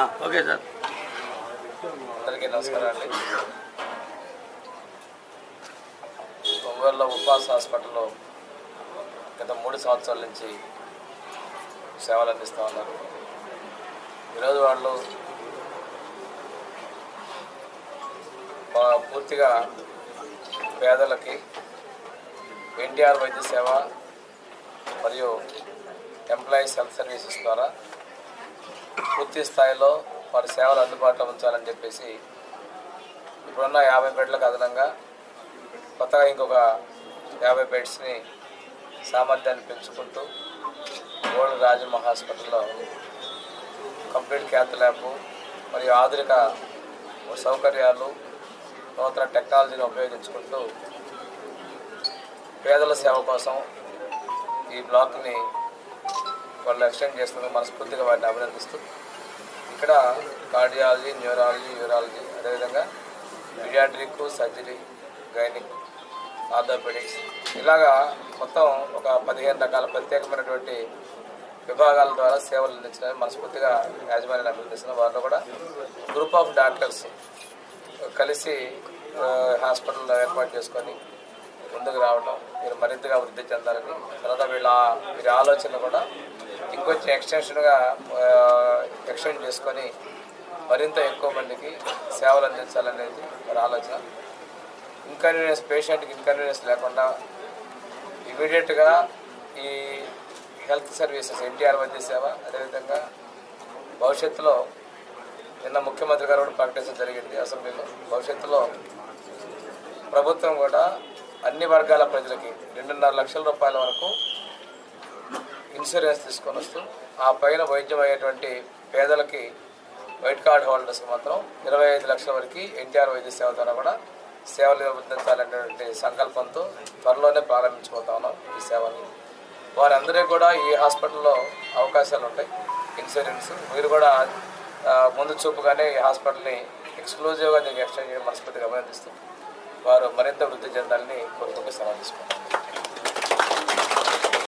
Okay sir. అందరికీ నమస్కారం అండి. ఒంగోలులో ఉపాస్ హాస్పిటల్లో గత మూడు సంవత్సరాల నుంచి సేవలు అందిస్తూ ఉన్నారు. ఈరోజు వాళ్ళు పూర్తిగా పేదలకి ఎన్టీఆర్ వైద్య సేవ మరియు ఎంప్లాయీస్ హెల్త్ సర్వీసెస్ ద్వారా పూర్తి స్థాయిలో వారి సేవలు అందుబాటులో ఉంచాలని చెప్పేసి ఇప్పుడున్న యాభై బెడ్లకు అదనంగా కొత్తగా ఇంకొక యాభై బెడ్స్ని సామర్థ్యాన్ని పెంచుకుంటూ ఓల్డ్ రాజమ్మ హాస్పిటల్లో కంప్లీట్ క్యాత్ ల్యాబ్ మరియు ఆధునిక సౌకర్యాలు నూతన టెక్నాలజీని ఉపయోగించుకుంటూ పేదల సేవ కోసం ఈ బ్లాక్ని వాళ్ళు ఎక్స్టెండ్ చేస్తున్నందుకు మనస్ఫూర్తిగా వారిని అభినందిస్తూ ఇక్కడ కార్డియాలజీ న్యూరాలజీ యూరాలజీ అదేవిధంగా పీడియాట్రిక్ సర్జరీ గైనిక్ ఆర్థోపెడిక్స్ ఇలాగా మొత్తం ఒక పదిహేను రకాల ప్రత్యేకమైనటువంటి విభాగాల ద్వారా సేవలు అందించడానికి మనస్ఫూర్తిగా యాజమాన్యాన్ని అభినందిస్తున్న వారిలో కూడా గ్రూప్ ఆఫ్ డాక్టర్స్ కలిసి హాస్పిటల్లో ఏర్పాటు చేసుకొని ముందుకు రావడం మీరు మరింతగా వృద్ధి చెందాలని తర్వాత వీళ్ళ వీరి ఆలోచన కూడా ఇంకొంచెం ఎక్స్టెన్షన్గా ఎక్స్టెండ్ చేసుకొని మరింత ఎక్కువ మందికి సేవలు అందించాలనేది మరి ఆలోచన. ఇన్కన్వీనియన్స్ పేషెంట్కి ఇన్కన్వీనియన్స్ లేకుండా ఇమీడియట్గా ఈ హెల్త్ సర్వీసెస్ ఎన్టీఆర్ వైద్య సేవ అదేవిధంగా భవిష్యత్తులో నిన్న ముఖ్యమంత్రి గారు కూడా ప్రకటించడం జరిగింది. అసెంబ్లీలో భవిష్యత్తులో ప్రభుత్వం కూడా అన్ని వర్గాల ప్రజలకి రెండున్నర లక్షల రూపాయల వరకు ఇన్సూరెన్స్ తీసుకొని వస్తూ ఆ పైన వైద్యం అయ్యేటువంటి పేదలకి వైట్ కార్డ్ హోల్డర్స్కి మాత్రం ఇరవై ఐదు లక్షల వరకు ఎన్టీఆర్ వైద్య సేవ ద్వారా కూడా సేవలు అందించాలనేటువంటి సంకల్పంతో త్వరలోనే ప్రారంభించబోతా ఉన్నాం ఈ సేవని వారందరికీ కూడా ఈ హాస్పిటల్లో అవకాశాలు ఉంటాయి. ఇన్సూరెన్స్ మీరు కూడా ముందు చూపుగానే ఈ హాస్పిటల్ని ఎక్స్క్లూజివ్గా దీనికి ఎక్స్టెండ్ చేయడం మనస్ఫూర్తిగా అభినందిస్తూ వారు మరింత వృద్ధి చెందాలని కోరుకుంటూ సెలవు తీసుకుంటాం